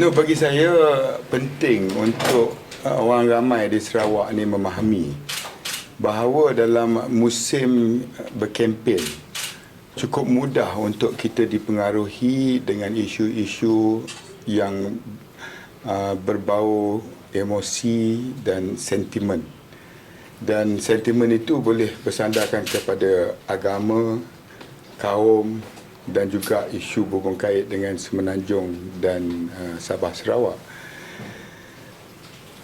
No, bagi saya penting untuk uh, orang ramai di Sarawak ni memahami bahawa dalam musim uh, berkempen cukup mudah untuk kita dipengaruhi dengan isu-isu yang uh, berbau emosi dan sentimen. Dan sentimen itu boleh bersandarkan kepada agama, kaum dan juga isu berhubung kait dengan Semenanjung dan uh, Sabah Sarawak.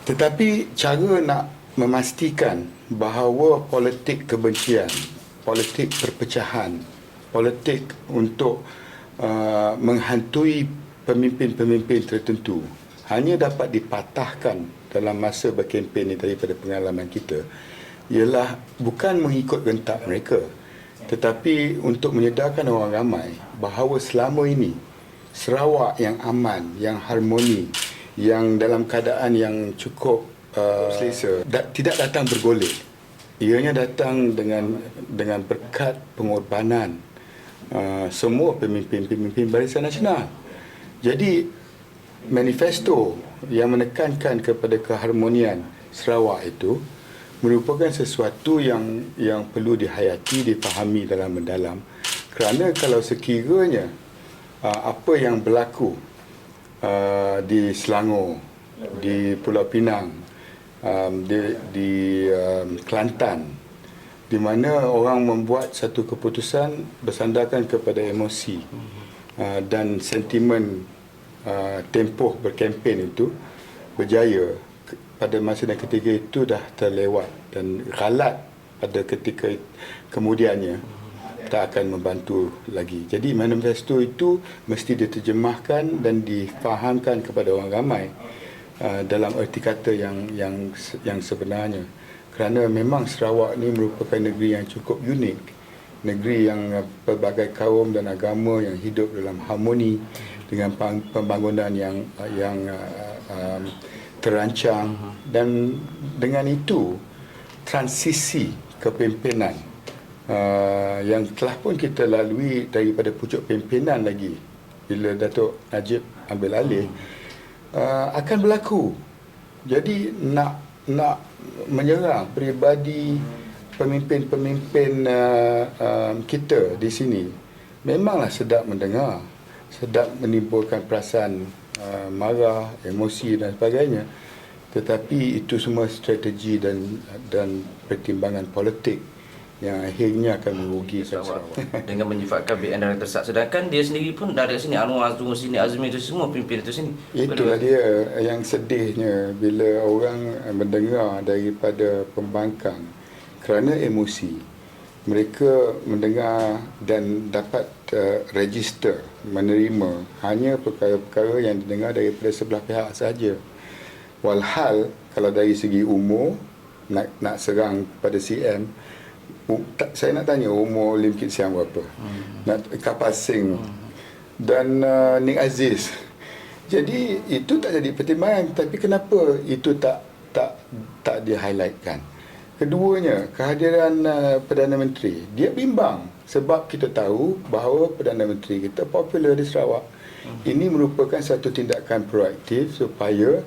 Tetapi cara nak memastikan bahawa politik kebencian, politik perpecahan, politik untuk uh, menghantui pemimpin-pemimpin tertentu hanya dapat dipatahkan dalam masa berkempen ini daripada pengalaman kita ialah bukan mengikut gentak mereka tetapi untuk menyedarkan orang ramai bahawa selama ini Sarawak yang aman, yang harmoni, yang dalam keadaan yang cukup uh, selesa, da- tidak datang bergolek. Ianya datang dengan dengan berkat pengorbanan uh, semua pemimpin-pemimpin Barisan Nasional. Jadi manifesto yang menekankan kepada keharmonian Sarawak itu merupakan sesuatu yang yang perlu dihayati, difahami dalam mendalam. Kerana kalau sekiranya uh, apa yang berlaku uh, di Selangor, di Pulau Pinang, um, di, di um, Kelantan, di mana orang membuat satu keputusan bersandarkan kepada emosi uh, dan sentimen uh, tempoh berkempen itu berjaya pada masa dan ketika itu dah terlewat dan galat pada ketika kemudiannya tak akan membantu lagi. Jadi manifesto itu mesti diterjemahkan dan difahamkan kepada orang ramai uh, dalam erti kata yang yang yang sebenarnya. Kerana memang Sarawak ni merupakan negeri yang cukup unik. Negeri yang uh, pelbagai kaum dan agama yang hidup dalam harmoni dengan pembangunan yang yang uh, um, terancang. Dan dengan itu transisi kepimpinan uh, yang telah pun kita lalui daripada pucuk pimpinan lagi. Bila Datuk Najib ambil alih uh, akan berlaku. Jadi nak nak menyerang peribadi pemimpin-pemimpin uh, uh, kita di sini memanglah sedap mendengar, sedap menimbulkan perasaan uh, marah, emosi dan sebagainya. Tetapi itu semua strategi dan dan pertimbangan politik yang akhirnya akan merugikan Sarawak Sarawak. dengan menyifatkan BN dan tersak sedangkan dia sendiri pun dari sini. Anwar tu sini Azmi tu semua pimpin itu sini. Itulah dia yang sedihnya. Bila orang mendengar daripada pembangkang kerana emosi mereka mendengar dan dapat uh, register menerima hanya perkara-perkara yang didengar daripada sebelah pihak sahaja. Walhal kalau dari segi umur nak nak serang pada CM tak, saya nak tanya umur Lim Kit Siang berapa? Hmm. Nak Kapal Singh hmm. dan uh, Nik Aziz. Jadi itu tak jadi pertimbangan tapi kenapa itu tak tak tak di-highlightkan? Keduanya, kehadiran uh, Perdana Menteri, dia bimbang sebab kita tahu bahawa Perdana Menteri kita popular di Sarawak. Ini merupakan satu tindakan proaktif supaya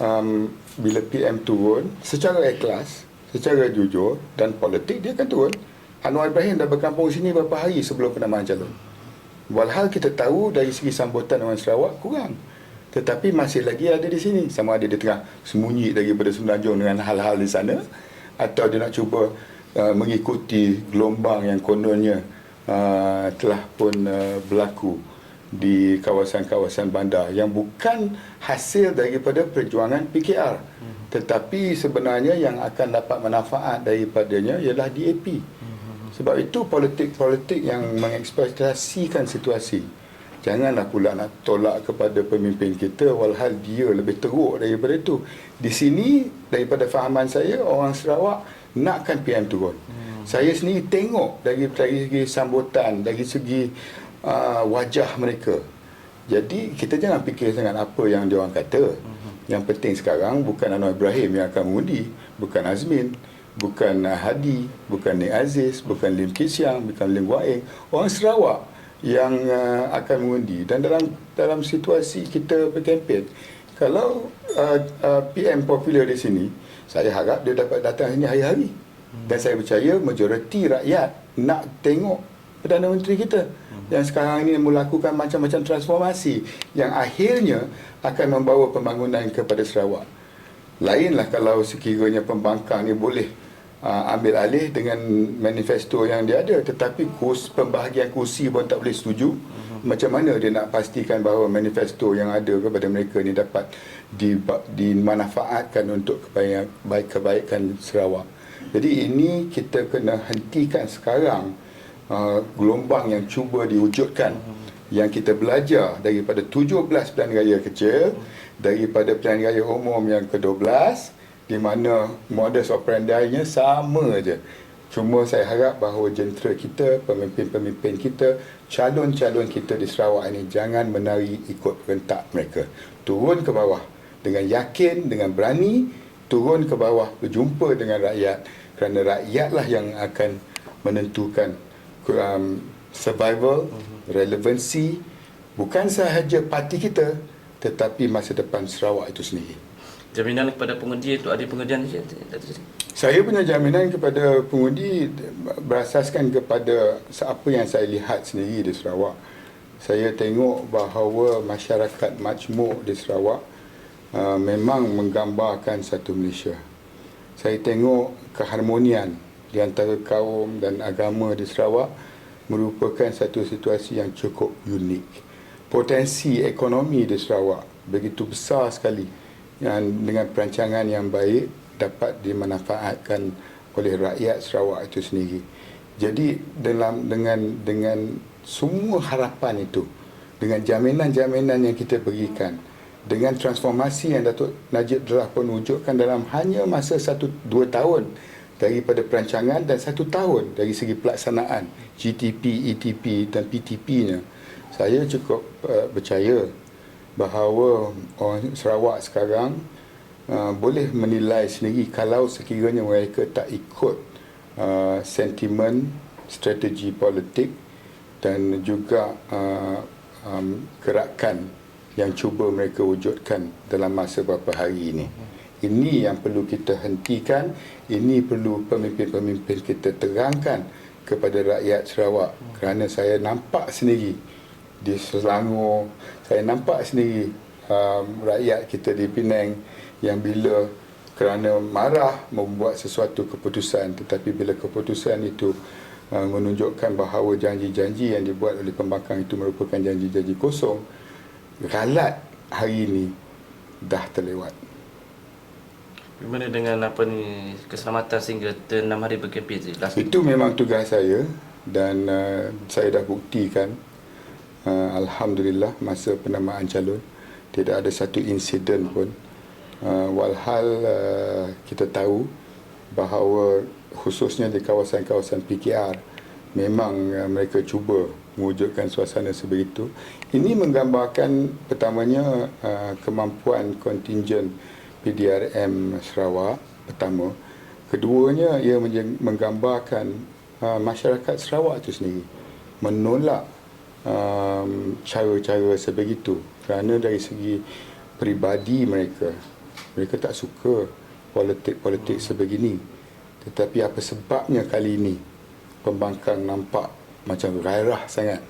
um, bila PM turun secara ikhlas, secara jujur dan politik dia akan turun. Anwar Ibrahim dah berkampung sini beberapa hari sebelum penambahan calon. Walhal kita tahu dari segi sambutan orang Sarawak kurang. Tetapi masih lagi ada di sini. Sama ada dia tengah sembunyi daripada Semenanjung dengan hal-hal di sana. Atau dia nak cuba uh, mengikuti gelombang yang kononnya uh, telah pun uh, berlaku di kawasan-kawasan bandar yang bukan hasil daripada perjuangan PKR. Tetapi sebenarnya yang akan dapat manfaat daripadanya ialah DAP. Sebab itu politik-politik yang mengeksploitasikan situasi. Janganlah pula nak tolak kepada pemimpin kita walhal dia lebih teruk daripada itu. Di sini daripada fahaman saya orang Sarawak nakkan PM turun. Hmm. Saya sendiri tengok dari dari segi sambutan, dari segi uh, wajah mereka. Jadi kita jangan fikir sangat apa yang dia orang kata. Hmm. Yang penting sekarang bukan Anwar Ibrahim yang akan mengundi, bukan Azmin, bukan Hadi, bukan Nik Aziz, bukan Lim Kit Siang, bukan Lim Waing. Orang Sarawak yang uh, akan mengundi. Dan dalam dalam situasi kita berkempen kalau uh, uh, PM popular di sini saya harap dia dapat datang sini hari-hari. Dan saya percaya majoriti rakyat nak tengok Perdana Menteri kita yang sekarang ini melakukan macam-macam transformasi yang akhirnya akan membawa pembangunan kepada Sarawak. Lainlah kalau sekiranya pembangkang ni boleh uh, ambil alih dengan manifesto yang dia ada. Tetapi kurs pembahagian kursi pun tak boleh setuju. Macam mana dia nak pastikan bahawa manifesto yang ada kepada mereka ni dapat di, dimanfaatkan untuk kebaikan, baik kebaikan Sarawak. Jadi ini kita kena hentikan sekarang uh, gelombang yang cuba diwujudkan. Yang kita belajar daripada 17 pilihan raya kecil daripada pilihan raya umum yang ke-12 di mana modus operandi-nya sama aja. Cuma saya harap bahawa jentera kita, pemimpin-pemimpin kita, calon-calon kita di Sarawak ini jangan menari ikut rentak mereka. Turun ke bawah dengan yakin, dengan berani, turun ke bawah berjumpa dengan rakyat kerana rakyatlah yang akan menentukan um, survival, relevansi bukan sahaja parti kita tetapi masa depan Sarawak itu sendiri. Jaminan kepada pengundi itu ada Seri. Saya punya jaminan kepada pengundi berasaskan kepada apa yang saya lihat sendiri di Sarawak. Saya tengok bahawa masyarakat majmuk di Sarawak uh, memang menggambarkan satu Malaysia. Saya tengok keharmonian di antara kaum dan agama di Sarawak merupakan satu situasi yang cukup unik. Potensi ekonomi di Sarawak begitu besar sekali yang dengan perancangan yang baik dapat dimanfaatkan oleh rakyat Sarawak itu sendiri. Jadi dalam dengan dengan semua harapan itu, dengan jaminan-jaminan yang kita berikan, dengan transformasi yang Datuk Najib telah pun wujudkan dalam hanya masa satu dua tahun daripada perancangan dan satu tahun dari segi pelaksanaan GTP, ETP dan PTP-nya, saya cukup uh, percaya bahawa orang Sarawak sekarang uh, boleh menilai sendiri kalau sekiranya mereka tak ikut uh, sentimen strategi politik dan juga uh, um, gerakan yang cuba mereka wujudkan dalam masa beberapa hari ini. Ini yang perlu kita hentikan, ini perlu pemimpin-pemimpin kita terangkan kepada rakyat Sarawak kerana saya nampak sendiri di Selangor saya nampak sendiri um, rakyat kita di Penang yang bila kerana marah membuat sesuatu keputusan. Tetapi bila keputusan itu uh, menunjukkan bahawa janji-janji yang dibuat oleh pembangkang itu merupakan janji-janji kosong galat hari ini dah terlewat. Bagaimana dengan apa ni keselamatan sehingga enam hari berkempen? Itu memang tugas saya dan uh, saya dah buktikan uh, Alhamdulillah masa penamaan calon tidak ada satu insiden pun. Uh, walhal uh, kita tahu bahawa khususnya di kawasan-kawasan PKR memang uh, mereka cuba mewujudkan suasana sebegitu. Ini menggambarkan pertamanya uh, kemampuan kontingen PDRM Sarawak pertama. Keduanya ia menggambarkan uh, masyarakat Sarawak itu sendiri menolak um, cara-cara sebegitu. Kerana dari segi peribadi mereka mereka tak suka politik-politik sebegini. Tetapi apa sebabnya kali ini pembangkang nampak macam gairah sangat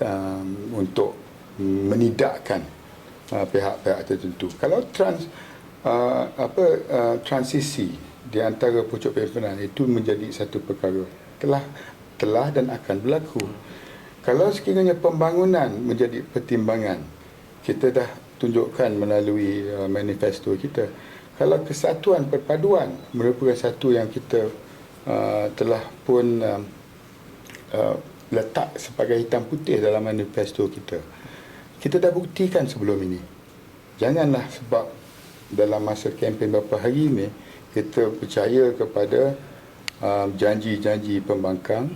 um, untuk menidakkan uh, pihak-pihak tertentu. Kalau trans uh, apa uh, transisi di antara pucuk pimpinan itu menjadi satu perkara telah telah dan akan berlaku kalau sekiranya pembangunan menjadi pertimbangan, kita dah tunjukkan melalui uh, manifesto kita. Kalau kesatuan perpaduan merupakan satu yang kita uh, telah pun uh, uh, letak sebagai hitam putih dalam manifesto kita. Kita dah buktikan sebelum ini. Janganlah sebab dalam masa kempen beberapa hari ini kita percaya kepada uh, janji-janji pembangkang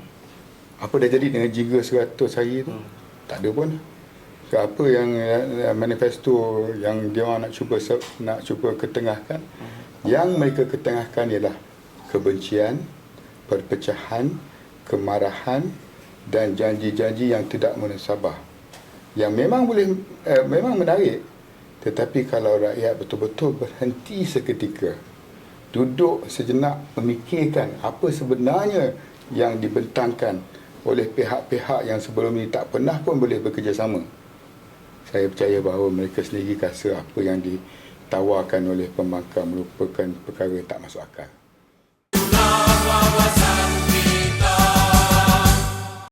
apa dah jadi dengan jingga 100 hari tu? Hmm. Tak ada pun. Ke apa yang uh, manifesto yang dia orang nak cuba nak cuba ketengahkan? Hmm. Yang mereka ketengahkan ialah kebencian, perpecahan, kemarahan dan janji-janji yang tidak munasabah yang memang boleh uh, memang menarik tetapi kalau rakyat betul-betul berhenti seketika duduk sejenak memikirkan apa sebenarnya yang dibentangkan oleh pihak-pihak yang sebelum ini tak pernah pun boleh bekerjasama saya percaya bahawa mereka sendiri rasa apa yang ditawarkan oleh pembangkang merupakan perkara tak masuk akal. wawasan